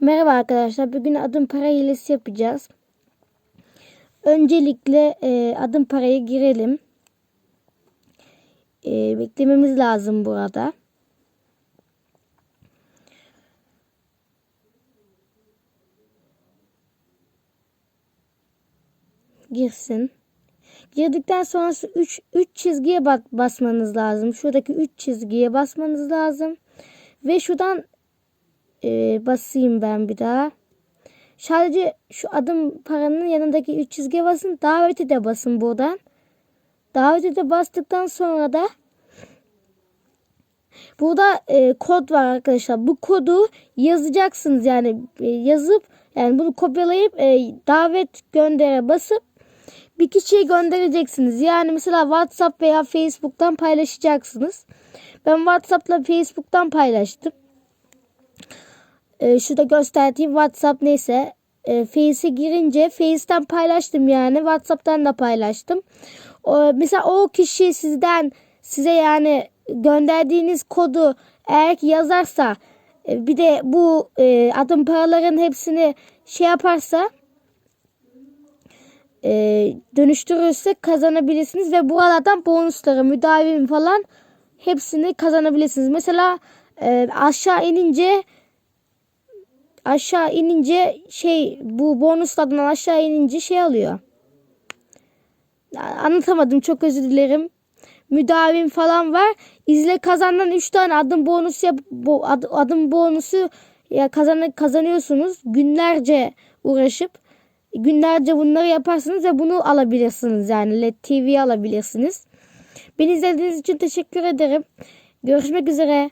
Merhaba arkadaşlar. Bugün adım para hilesi yapacağız. Öncelikle e, adım paraya girelim. E, beklememiz lazım burada. Girsin. Girdikten sonra 3 3 çizgiye bas, basmanız lazım. Şuradaki 3 çizgiye basmanız lazım. Ve şuradan e, basayım ben bir daha. Sadece şu adım paranın yanındaki 3 çizgiye basın. Davete de basın buradan. Davete de bastıktan sonra da burada e, kod var arkadaşlar. Bu kodu yazacaksınız yani e, yazıp yani bunu kopyalayıp e, davet göndere basıp bir kişiye göndereceksiniz. Yani mesela WhatsApp veya Facebook'tan paylaşacaksınız. Ben WhatsApp'la Facebook'tan paylaştım. Ee, şurada gösterdiğim WhatsApp neyse. E, Face'e girince Face'ten paylaştım yani. WhatsApp'tan da paylaştım. O, mesela o kişi sizden size yani gönderdiğiniz kodu eğer ki yazarsa e, bir de bu e, adım paraların hepsini şey yaparsa e, dönüştürürse kazanabilirsiniz ve buralardan bonusları, müdavim falan hepsini kazanabilirsiniz. Mesela e, aşağı inince aşağı inince şey bu bonuslardan aşağı inince şey alıyor. Anlatamadım çok özür dilerim. Müdavim falan var. İzle kazandan 3 tane adım bonusu yap bu ad, adım bonusu ya kazan kazanıyorsunuz. Günlerce uğraşıp günlerce bunları yaparsınız ve bunu alabilirsiniz yani LED TV alabilirsiniz. Beni izlediğiniz için teşekkür ederim. Görüşmek üzere.